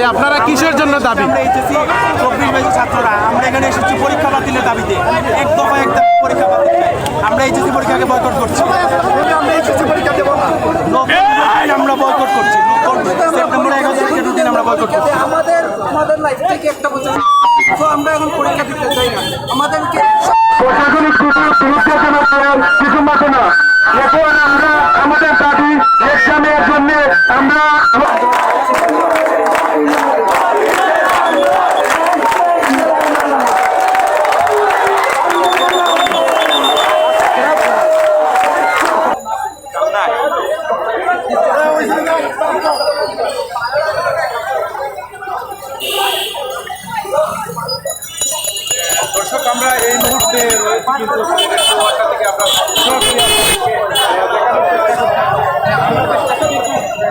ভাই আপনারা কিসের জন্য দাবি? চব্বিশ বাইশ ছাত্ররা আমরা এখানে এসেছি পরীক্ষা বাতিলের দাবিতে। এক দফা এক দফা পরীক্ষা বাতিল। আমরা এইচএসসি পরীক্ষাকে বয়কট করছি। আমরা এইচএসসি পরীক্ষা দেবো আমরা বয়কট করছি। নতুন সেপ্টেম্বর এগারো তারিখের রুটিন আমরা বয়কট করছি। আমাদের আমাদের লাইফ থেকে একটা বছর। তো আমরা এখন পরীক্ষা দিতে চাই না। আমাদেরকে প্রশাসনিক কিছু না। এখন আমরা আমাদের দাবি এক্সামের জন্য আমরা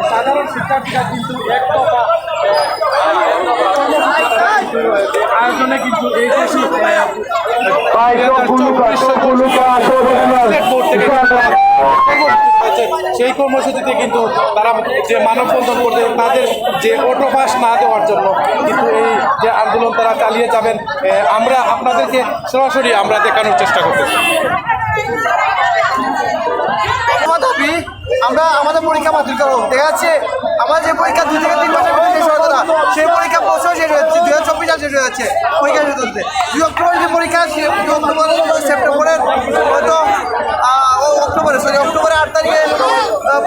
সাধারণ শিক্ষার্থীরা কিন্তু আয়োজনে কিন্তু এই সেই কর্মসূচিতে কিন্তু তারা যে মানববন্ধন করতে তাদের যে অটো পাস না দেওয়ার জন্য কিন্তু যে আন্দোলন তারা চালিয়ে যাবেন আমরা আপনাদেরকে সরাসরি আমরা দেখানোর চেষ্টা করতেছি। আমার আমাদের পরীক্ষা বাতিল করব দেখা যাচ্ছে আমার যে পরীক্ষা দুই থেকে তিন মাসের শেষ হওয়ার কথা সেই পরীক্ষা বছর শেষ হচ্ছে দুই হাজার চব্বিশ সাল শেষ হয়ে যাচ্ছে পরীক্ষা শেষ দুই অক্টোবর যে পরীক্ষা দুই অক্টোবর সেপ্টেম্বরের, হয়তো অক্টোবরে সরি অক্টোবরে আট তারিখে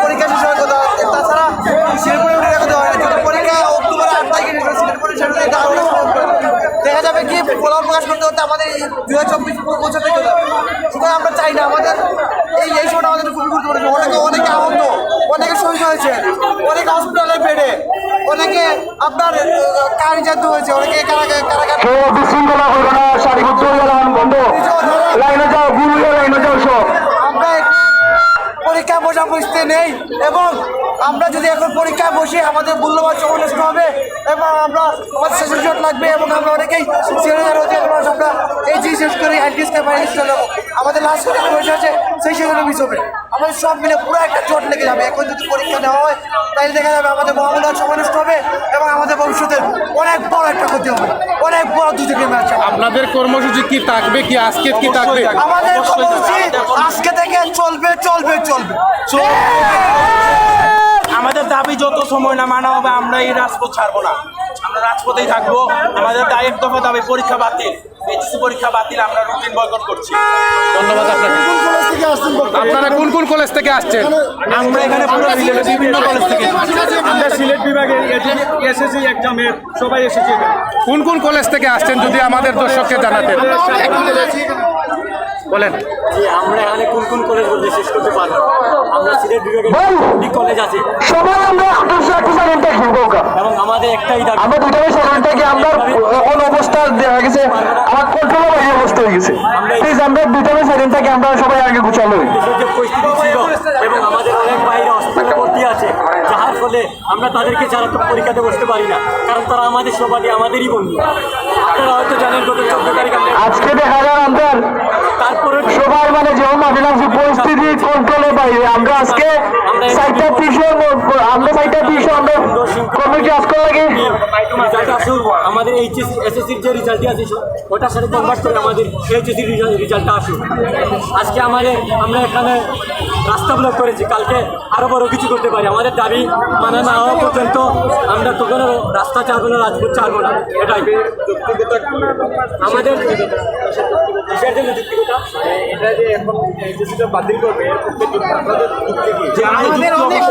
পরীক্ষা শেষ হওয়ার কথা তাছাড়া শিলিগুড়ি উঠে রেখে দেওয়া হয় না যদি পরীক্ষা অক্টোবরে আট তারিখে শেষ হয় শিলিগুড়ি শেষ হয়ে তাহলে দেখা যাবে কি ফলাফল প্রকাশ করতে করতে আমাদের এই দুই হাজার চব্বিশ বছর থেকে যাবে সুতরাং আমরা চাই না আমাদের এই এই সময়টা আমাদের খুবই গুরুত্বপূর্ণ অনেকে অনেকে আহত অনেকে শহীদ হয়েছে অনেকে হসপিটালে বেডে অনেকে আপনার কার নির্যাতিত হয়েছে অনেকে কারাগার কারাগার কেউ বিশৃঙ্খলা করবে না? সারিবদ্ধ হয়ে গেলাম বন্ধ। লাইনে যাও লাইনে যাও সব। আমরা পরীক্ষা বোঝা বুঝতে নেই এবং আমরা যদি এখন পরীক্ষায় বসি আমাদের মূল্যবান সময় নষ্ট হবে এবং আমরা আমাদের শেষ রিজল্ট লাগবে এবং আমরা অনেকেই সিনিয়র হতে আমরা এই যে শেষ করি আইটিএসকে বাইরে আমাদের লাস্ট বসে আছে সেই সেজন্য মিস হবে। আমাদের সব মিলে পুরো একটা চোট লেগে যাবে। এখন যদি পরীক্ষা নেওয়া হয় তাহলে দেখা যাবে আমাদের মহামূল্যবান সময় নষ্ট হবে এবং আমাদের ভবিষ্যতের অনেক বড় একটা ক্ষতি হবে। অনেক বড় দুদিকে ম্যাচ আপনাদের কর্মসূচি কি থাকবে? কি আজকে কি থাকবে? আমাদের কর্মসূচি আজকে থেকে চলবে চলবে চলবে। আমাদের দাবি যত সময় না মানা হবে আমরা এই রাজপথ ছাড়বো না। আমরা রাজপথেই থাকব। আমাদের দায় এক দফা দাবি পরীক্ষা বাতিল। এইচএসসি পরীক্ষা বাতিল আমরা রুটিন বয়কট করছি। ধন্যবাদ আপনাকে। আপনারা কোন কোন কলেজ থেকে আসছেন? আমরা এখানে পুরো সিলেটের বিভিন্ন কলেজ থেকে। আমরা সিলেট বিভাগের এসএসসি এক্সামে সবাই এসেছি। কোন কোন কলেজ থেকে আসছেন যদি আমাদের দর্শককে জানাতেন? বলেন। যে আমরা এখানে কোন কোন কলেজ বলতে শেষ করতে পারব? আমরা সিলেট কলেজ আছে। সবাই আমরা থেকে এবং আমাদের একটাই দাবি আমরা দুটো সেকেন্ড থেকে আমরা এখন অবস্থা দেখা গেছে আমার কন্ট্রোল বাইরে অবস্থা হয়ে গেছে। প্লিজ আমরা দুটো সেকেন্ড থেকে আমরা সবাই আগে গুছালো। যে পরিস্থিতি ছিল এবং আমাদের অনেক বাইরে হসপিটালে ভর্তি আছে যার ফলে আমরা তাদেরকে ছাড়া তো পরীক্ষাতে বসতে পারি না কারণ তারা আমাদের সবাই আমাদেরই বন্ধু। আপনারা হয়তো জানেন গত চোদ্দ তারিখ আজকে দেখা যায় আমরা তারপরে মানে যে পরিস্থিতি কন্ট্রোলের বাইরে। আমরা আজকে আমরা আমরা কমিটি আজকে লাগে। আমাদের এইচএস এসএসসির যে রেজাল্টই আছে ওটার সাথে কনভার্ট করে আমাদের এইচএসসির রেজাল্টটা আসুক। আজকে আমাদের আমরা এখানে রাস্তা ব্লক করেছি। কালকে আরও বড় কিছু করতে পারি। আমাদের দাবি মানে না হওয়া পর্যন্ত আমরা তখনও রাস্তা ছাড়বো না রাজপথ ছাড়বো না। এটাই। আমাদের এটা যে এখন এইচএসসিটা বাতিল করবে আপনাদের যুক্তি কি? আমাদের অনেক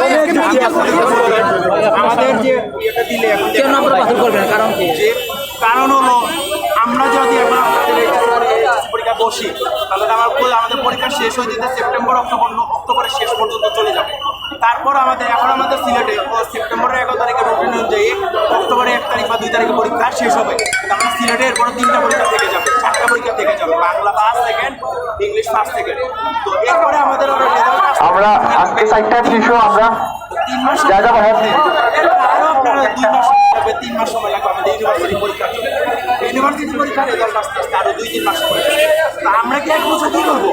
আমাদের যে ইয়েটা দিলে কেন আমরা বাতিল করবে না? কারণ কি? কারণ হলো আমরা যদি এখন পরীক্ষা বসি তাহলে আমার আমাদের পরীক্ষা শেষ হয়ে যেতে সেপ্টেম্বর অক্টোবর অক্টোবরের শেষ পর্যন্ত চলে যাবে। তারপর আমাদের এখন আমাদের সিলেটে সেপ্টেম্বরের এগারো তারিখের রুটিন অনুযায়ী অক্টোবরের এক তারিখ বা দুই তারিখে পরীক্ষা শেষ হবে। আমরা সিলেটে এরপরে তিনটা পরীক্ষা থেকে যাবে চারটা পরীক্ষা থেকে যাবে Bangla first second English first second তো এরপরে আমাদের আমরা আজকে সাইটটা তিনশো আমরা। তিন মাস যা যা ভাইয়া আরও আপনার দুই মাস তিন মাস সময় লাগবে। ইউনিভার্সিটি পরীক্ষা ইউনিভার্সিটি পরীক্ষা রেজাল্ট আসতে আসতে আরও দুই তিন মাস সময় তা আমরা কি এক বছর কি করব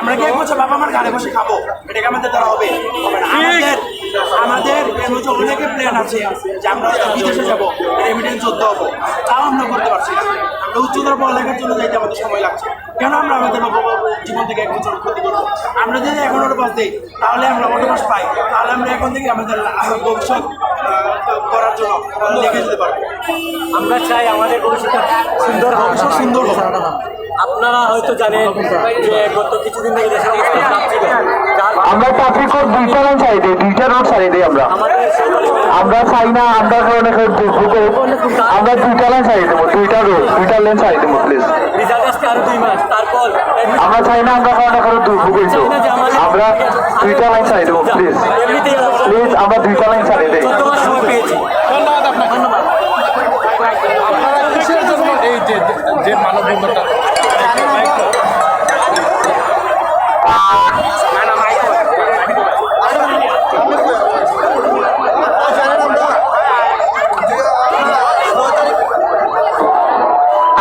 আমরা কি এক বছর বাবা মার ঘরে বসে খাব? এটাকে আমাদের দ্বারা হবে। আমাদের আমাদের এর অনেকে প্ল্যান আছে যে আমরা আমরা বিদেশে যাব রেমিটেন্স যোদ্ধা হব। তাও আমরা করতে পারছি না। আমরা উচ্চতর পড়ালেখার জন্য যাইতে আমাদের সময় লাগছে। কেন আমরা আমাদের জীবন থেকে এক বছর ক্ষতি করব? আমরা যদি এখন ওটা পাস দিই তাহলে আমরা ওটা পাস পাই? তাহলে আমরা এখন থেকে আমাদের আমার ভবিষ্যৎ করার জন্য আমরা লিখে যেতে পারব। আমরা চাই আমাদের ভবিষ্যৎ সুন্দর হোক। সুন্দর হোক। আপনারা হয়তো জানেন যে গত কিছুদিন থেকে দেশের অবস্থা খারাপ ছিল। আমরা দুইটা লাইন ছাড়ি দিই দুইটা রোড ছাড়ি দিই আমরা। আমরা চাই না আমরা অনেক আমরা দুইটা লাইন ছাড়ি দেবো দুইটা রোড দুইটা লেন ছাড়ি দেবো প্লিজ রেজাল্ট আসতে আরও দুই মাস তারপর আমরা চাই না আমরা অনেক দুর্ভোগ হইতো আমরা দুইটা লাইন ছাড়ি দেবো প্লিজ প্লিজ আমরা দুইটা লাইন ছাড়ি দিই। চোদ্দ মাস সময় পেয়েছি। ধন্যবাদ আপনাকে। ধন্যবাদ। আপনারা কিসের জন্য এই যে যে মানববন্ধনটা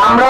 আমরা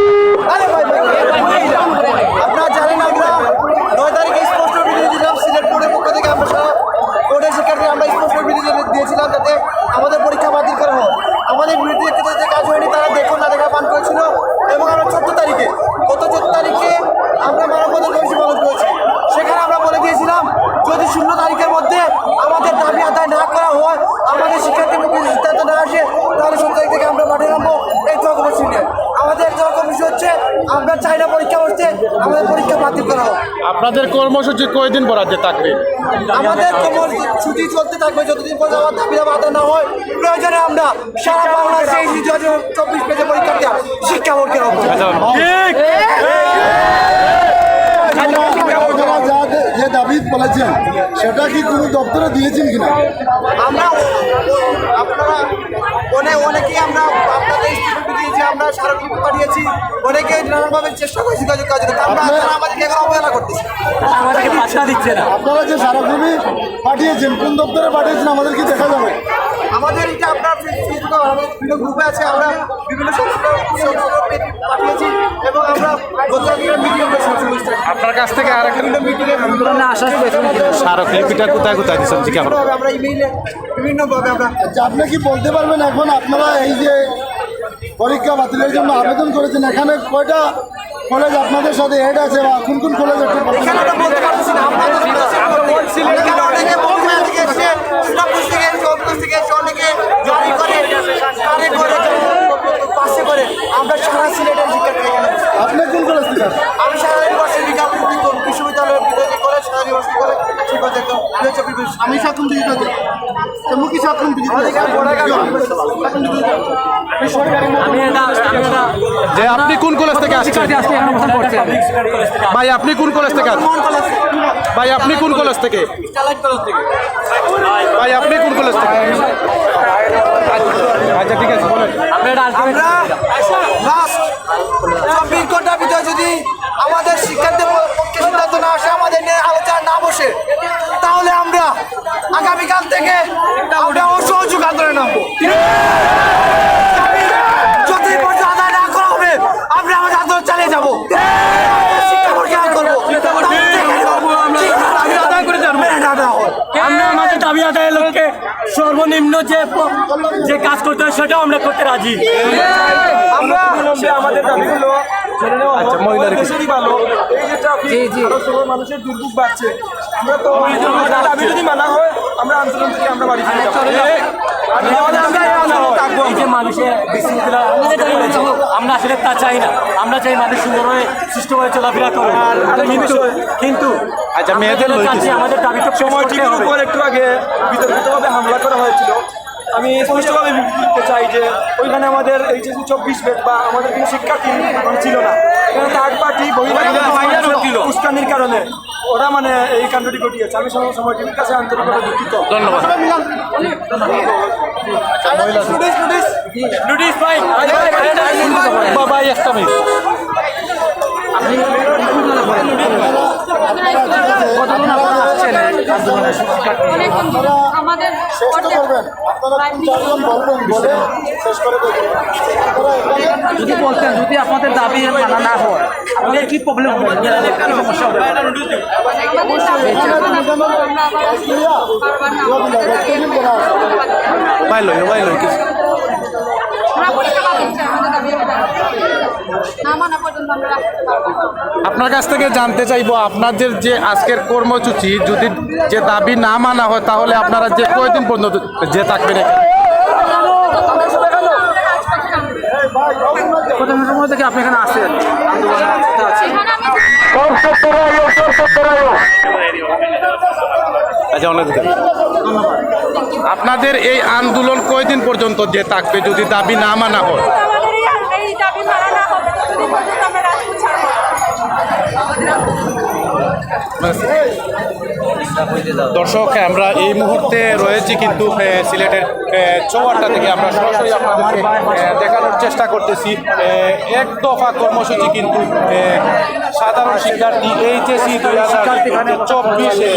আরে ভাই ভাই, আপনারা জানেন আমরা নয় তারিখে স্পষ্ট বিধি দিলাম সিলেট বোর্ডের পক্ষ থেকে আমরা সারা বোর্ডের শিক্ষার্থী আমরা স্পষ্ট বিধি দিয়ে- দিয়েছিলাম যাতে আমাদের পরীক্ষা বাতিল করা হয় আমাদের বিরুদ্ধে যে কাজ হয়নি তারা দেখুন না দেখা পান করেছিল এবং আমরা চোদ্দ তারিখে গত চোদ্দ তারিখে আমরা মানববন্ধন কমিটি পালন করেছি সেখানে আমরা বলে দিয়েছিলাম যদি শূন্য তারিখের মধ্যে আমাদের দাবি আদায় না করা হয় আমাদের শিক্ষার্থী মুখে সিদ্ধান্ত না আসে তাহলে সত্য তারিখ থেকে আমরা মাঠে নামবো এই চক্রবর্তী নিয়ে আমাদের চক্রবর্তী হচ্ছে আমরা চাই না পরীক্ষা বসতে আমাদের পরীক্ষা বাতিল করা হোক আপনাদের কর্মসূচি কয়দিন বরাদ্দে থাকবে? আমাদের ছুটি চলতে থাকবে যতদিন পর্যন্ত আমার দাবি বাধা না হয় প্রয়োজনে আমরা সারা বাংলাদেশে এই দু হাজার চব্বিশ পেজে পরীক্ষার্থী শিক্ষা বোর্ডকে আপনারা যা যে দাবি বলেছেন সেটা কি কোনো দপ্তরে দিয়েছেন কিনা? আমরা আপনারা অনেক অনেকেই আমরা আপনাদের দিয়েছি আমরা স্মারকলিপি পাঠিয়েছি। অনেকে নানানভাবে চেষ্টা করেছি যোগাযোগ করার জন্য। তা আমরা তারা আমাদেরকে এখন অবহেলা করতেছি। আমাদেরকে পাত্তা দিচ্ছে না। আপনারা যে সারাভূমি পাঠিয়েছেন কোন দপ্তরে পাঠিয়েছেন আমাদের কি দেখা যাবে। আমাদের এটা আপনার ফেসবুকে আমাদের বিভিন্ন গ্রুপে আছে। আমরা বিভিন্ন পাঠিয়েছি এবং আমরা গত মিটিং করেছি আপনার কাছ থেকে আর একটা স্মারকলিপিটা কোথায় কোথায় দিচ্ছেন জিজ্ঞাসা। আমরা ইমেইলে বিভিন্নভাবে আমরা আচ্ছা আপনি কি বলতে পারবেন এখন আপনারা এই যে পরীক্ষা বাতিলের জন্য আবেদন করেছেন। এখানে কয়টা কলেজ আপনাদের সাথে হেড আছে বা কোন কোন কলেজ ভাই, আপনি কোন কলেজ থেকে? ভাই, আপনি কোন কলেজ থেকে? ভাই, আপনি কোন কলেজ থেকে? আচ্ছা ঠিক আছে, বলেন। আমরা লাস্ট ভিতরে যদি আমাদের শিক্ষার্থীর না আসে, আমাদের আলোচনা না বসে, তাহলে আমরা আগামীকাল থেকে আমরা অসহযোগ আন্দোলনে নামবো যদি পর্যন্ত আদায় না করা হবে আমরা আমাদের আন্দোলন চালিয়ে যাব শিক্ষা বোর্ডকে আদায় করব আদায় করে যাব মেনে না দেওয়া হয় আমরা আমাদের দাবি আদায়ের লক্ষ্যে সর্বনিম্ন যে যে কাজ করতে হয় সেটাও আমরা করতে রাজি। আমরা আমাদের দাবিগুলো আচ্ছা, মহিলার কিছু- ভালো। এই যে ট্রাফিক আরও সময় মানুষের দুর্ভোগ বাড়ছে। আমরা তো দাবি যদি মানা হয় আন্দোলন থেকে বাড়ি আসলে তা চাই না। আমরা চাই মানুষ সুন্দরভাবে সুষ্ঠুভাবে চলাফেরা করে কিন্তু কিন্তু আচ্ছা, মেয়েদের আমাদের দাবি তো পেশ সময় করতে টিভির হবে। উপর একটু আগে বিতর্কিতভাবে হামলা করা হয়েছিল। আমি স্পষ্টভাবে বিবৃতি দিতে চাই যে ওইখানে আমাদের এইচএসি চব্বিশ বেড বা আমাদের কোনো শিক্ষার্থী মানে ছিল না। এখানে থার্ড পার্টি উস্কানির কারণে ওরা মানে এই কাণ্ডটি ঘটিয়েছে। আমি সময় সময় টিভির কাছে আন্তরিকভাবে দুঃখিত। ধন্যবাদ। বাবাই একটা মিনিট আপনারা আসছেন আমাদের যদি বলতেন যদি আপনাদের দাবি মানা না হয় আপনাদের কি প্রবলেম হবে? কি সমস্যা হবে? বাইলো বাইলো কিছু। মানা। আপনার কাছ থেকে জানতে চাইব আপনাদের যে আজকের কর্মসূচি যদি যে দাবি না মানা হয় তাহলে আপনারা যে কয়দিন পর্যন্ত যে থাকবেন? সময় থেকে আপনি এখানে আসেন আচ্ছা অনেক আপনাদের এই আন্দোলন কয়দিন পর্যন্ত যে থাকবে যদি দাবি না মানা হয় দর্শক, আমরা এই মুহূর্তে রয়েছি কিন্তু সিলেটের চৌয়াট্টা থেকে আমরা সরাসরি আপনাদেরকে দেখানোর চেষ্টা করতেছি। এক দফা কর্মসূচি কিন্তু সাধারণ শিক্ষার্থী এইচএসি দুই হাজার চব্বিশে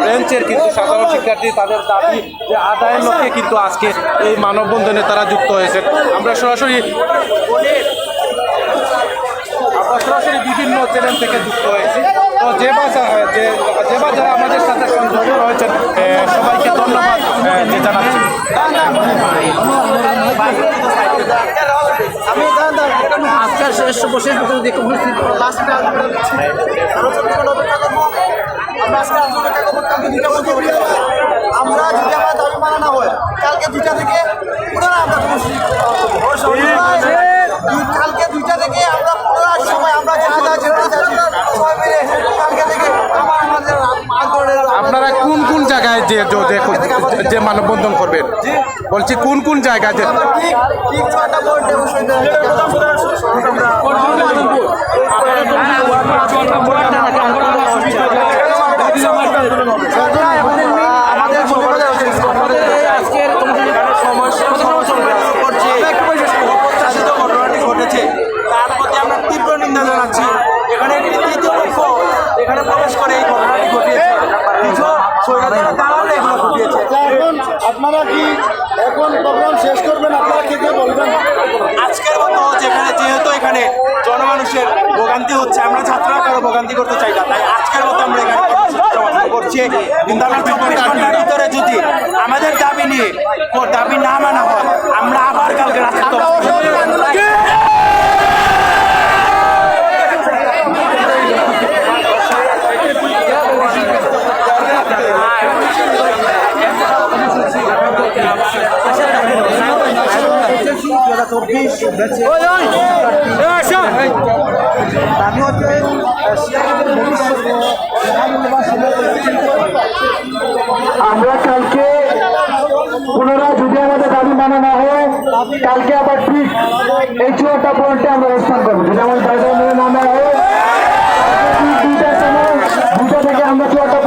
ব্রেঞ্চের কিন্তু সাধারণ শিক্ষার্থী তাদের দাবি যে আদায়ের লক্ষ্যে কিন্তু আজকে এই মানববন্ধনে তারা যুক্ত হয়েছে আমরা সরাসরি বিভিন্ন চ্যানেল থেকে যুক্ত হয়েছি। তো যে বাসা যে যে বা আমাদের সাথে সংযুক্ত রয়েছেন সবাইকে ধন্যবাদ জানাচ্ছি। আজকের শেষ বসে আমরা যদি আমার দাবি মানা না হয়, কালকে দুইটা থেকে পুনরায় আমরা কর্মসূচি দুই- কালকে দুইটা থেকে আমরা পুনরায় সময় আমরা যারা যারা যেখানে যাচ্ছি সবাই মিলে কালকে থেকে আমার আমাদের আন্দোলনের আপনারা কোন কোন জায়গায় যে যে- যে- যে করবেন বলছি কোন কোন জায়গায় যে ঠিক ঠিক ছয়টা পয়েন্টে অবশ্যই আমাদের আমাদের এই আজকের সমস্যা কত সময় চলবে করছে অপ্রত্যাশিত ঘটনাটি ঘটেছে তার প্রতি আমরা তীব্র নিন্দা জানাচ্ছি এখানে একটি তৃতীয় পক্ষ এখানে প্রবেশ করে এই ঘটনাটি ঘটিয়েছে কিছু স্বৈরাচার দালাল এগুলো ঘটিয়েছে এখন আপনারা কি এখন প্রোগ্রাম শেষ করবেন আপনারা কে কে বলবেন আজকের মতো যেখানে যেহেতু এখানে জনমানুষের ভোগান্তি হচ্ছে আমরা ভোগান্তি করতে চাই না? তাই আজকের মতো আমরা এখানে করছি। ভিতরে যদি আমাদের দাবি নিয়ে দাবি না মানা হয়, আমরা আবার কালকে রাস্তা আমরা কালকে পুনরায় যদি আমাদের দাবি মানা না হয় কালকে আবার ঠিক এই চুয়াটা পয়েন্টে আমরা অবস্থান করব। যদি আমাদের দাবি মানা না হয় দুটা থেকে আমরা চুয়াটা